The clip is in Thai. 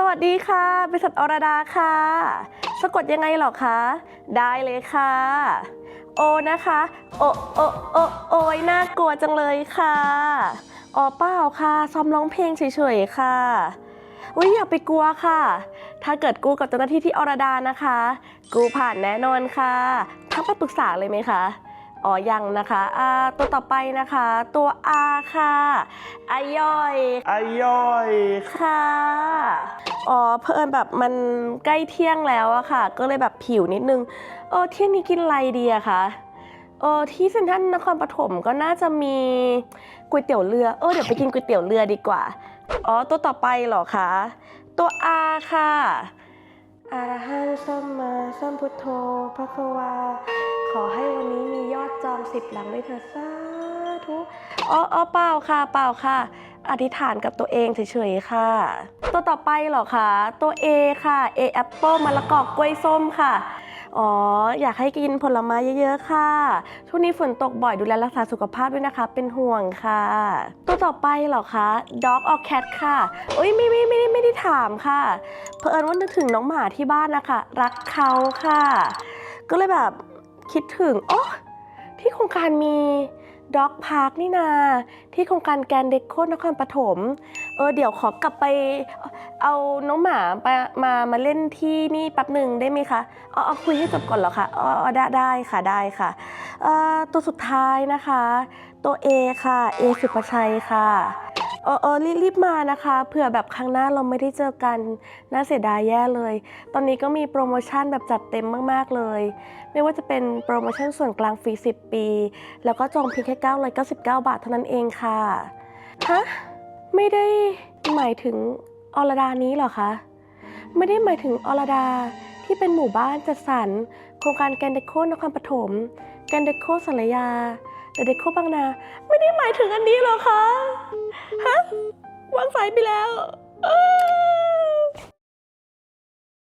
สวัสดีค่ะ บริษัทอรดาค่ะ สะกดยังไงเหรอคะ ได้เลยค่ะ โอนะคะ โอ โอ โอ โอยน่ากลัวจังเลยค่ะ อ๋อเปล่าค่ะ ซ้อมร้องเพลงเฉยๆค่ะอุ้ยอย่าไปกลัวค่ะ ถ้าเกิดกูกับเจ้าหน้าที่ที่อรดานะคะ กูผ่านแน่นอนค่ะทักไปปรึกษาเลยไหมคะอ๋อยังนะคะอ่าตัวต่อไปนะคะ ตัว R ค่ะอายอยอายอยค่ะ อ๋อเพอิญแบบมันใกล้เที่ยงแล้วอะค่ะ ก็เลยแบบผิวนิดนึง เออเที่ยงนี้กินอะไรดีอะคะเออที่เซ็นทรัลนครปฐมก็น่าจะมีก๋วยเตี๋ยวเรือ เออเดี๋ยวไปกินก๋วยเตี๋ยวเรือดีกว่า อ๋อตัวต่อไปเหรอคะ ตัว R ค่ะอาหังสัมมาสัมพุทโธพระควา ขอให้วันนี้มียอดจองสิบหลังด้วยเถิดสาธุ อ๋ออ๋อเปล่าค่ะ เปล่าค่ะ อธิษฐานกับตัวเองเฉยๆค่ะ ตัวต่อไปเหรอคะตัว A ค่ะ A แอปเปิลมะละกอกล้วยส้มค่ะอ๋อ อยากให้กินผลไม้เยอะๆ ค่ะ ช่วงนี้ฝนตกบ่อยดูแลรักษาสุขภาพด้วยนะคะ เป็นห่วงค่ะ ตัวต่อไปเหรอคะ Dog or Cat ค่ะเอ้ยไม่ไม่ไม่ได้ไม่ได้ถามค่ะเผอิญว่านึกถึงน้องหมาที่บ้านนะคะ รักเขาค่ะ ก็เลยแบบคิดถึงอ๋อที่โครงการมี ด็อกพาร์คนี่นา ที่โครงการแกนเด็กโคตรนครปฐมเออเดี๋ยวขอกลับไปเอาน้องหมาไปมามาเล่นที่นี่แป๊บหนึ่งได้ไหมคะเอาเอคุยให้จบก่อนเหรอคะอ๋ออได้ได้ค่ะได้ค่ะเออตัวสุดท้ายนะคะ ตัว A ค่ะ A สุภชัยค่ะ ออเออรีบรีบมานะคะ เผื่อแบบครั้งหน้าเราไม่ได้เจอกัน น่าเสียดายแย่เลย ตอนนี้ก็มีโปรโมชั่นแบบจัดเต็มมากๆเลย ไม่ว่าจะเป็นโปรโมชั่นส่วนกลางฟรี 10 ปี แล้วก็จองเพียงแค่ 999 บาทเท่านั้นเองค่ะ ฮะ ไม่ได้หมายถึงอรดานี้หรอคะ ไม่ได้หมายถึงอรดาที่เป็นหมู่บ้านจัดสรรโครงการแกนเดโคนครปฐมแกนเดโคสารยา เดโคบางนา ไม่ได้หมายถึงอันนี้หรอคะ ฮะ วางสายไปแล้วเอ